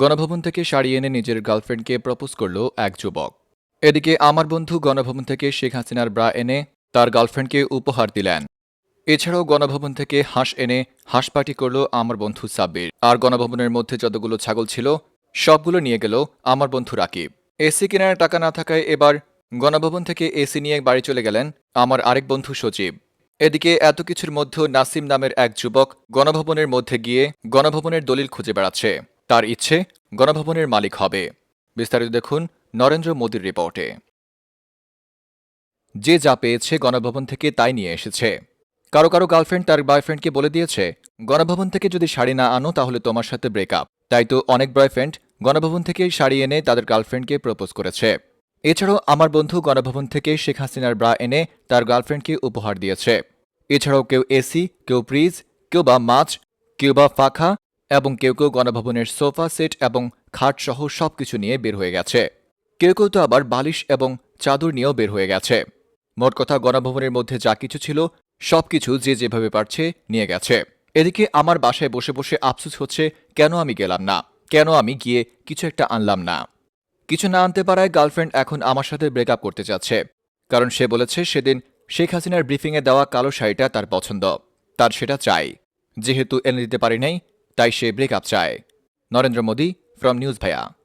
গণভবন থেকে শাড়ি এনে নিজের গার্লফ্রেন্ডকে প্রপোজ করল এক যুবক। এদিকে আমার বন্ধু গণভবন থেকে শেখ হাসিনার ব্রা এনে তার গার্লফ্রেন্ডকে উপহার দিলেন। এছাড়াও গণভবন থেকে হাঁস এনে হাঁস পার্টি করল আমার বন্ধু সাব্বির। আর গণভবনের মধ্যে যতগুলো ছাগল ছিল, সবগুলো নিয়ে গেল আমার বন্ধু রাকিব। এসি কেনার টাকা না থাকায় এবার গণভবন থেকে এসি নিয়ে বাড়ি চলে গেলেন আমার আরেক বন্ধু সচিব এদিকে এত কিছুর মধ্যেও নাসিম নামের এক যুবক গণভবনের মধ্যে গিয়ে গণভবনের দলিল খুঁজে বেড়াচ্ছে। তার ইচ্ছে গণভবনের মালিক হবে। বিস্তারিত দেখুন নরেন্দ্র মোদীর রিপোর্টে। যে যা পেয়েছে গণভবন থেকে তাই নিয়ে এসেছে। কারও কারও গার্লফ্রেন্ড তার বয়ফ্রেন্ডকে বলে দিয়েছে, গণভবন থেকে যদি শাড়ি না আনো তাহলে তোমার সাথে ব্রেকআপ তাই তো অনেক বয়ফ্রেন্ড গণভবন থেকে শাড়ি এনে তাদের গার্লফ্রেন্ডকে প্রপোজ করেছে। এছাড়াও আমার বন্ধু গণভবন থেকে শেখ হাসিনার ব্রা এনে তার গার্লফ্রেন্ডকে উপহার দিয়েছে। এছাড়াও কেউ এসি, কেউ প্রিজ কেউ বা মাছ, কেউ বা ফাঁকা এবং কেউ কেউ গণভবনের সোফা সেট এবং খাট সহ সবকিছু নিয়ে বের হয়ে গেছে। কেউ কেউ তো আবার বালিশ এবং চাদর নিয়েও বের হয়ে গেছে। মোট কথা গণভবনের মধ্যে যা কিছু ছিল, সবকিছু যে যেভাবে পারছে নিয়ে গেছে। এদিকে আমার বাসায় বসে বসে আফসোস হচ্ছে, কেন আমি গেলাম না? কেন আমি গিয়ে কিছু একটা আনলাম না? কিছু না আনতে পারায় গার্লফ্রেন্ড এখন আমার সাথে ব্রেকআপ করতে চাচ্ছে কারণ সে বলেছে সেদিন শেখ হাসিনার ব্রিফিংয়ে দেওয়া কালো শাড়িটা তার পছন্দ। তার সেটা চাই। যেহেতু এনে দিতে পারি নাই তাই সে ব্রেকআপ চায়। নরেন্দ্র মোদী ফ্রম নিউজ ভাইয়া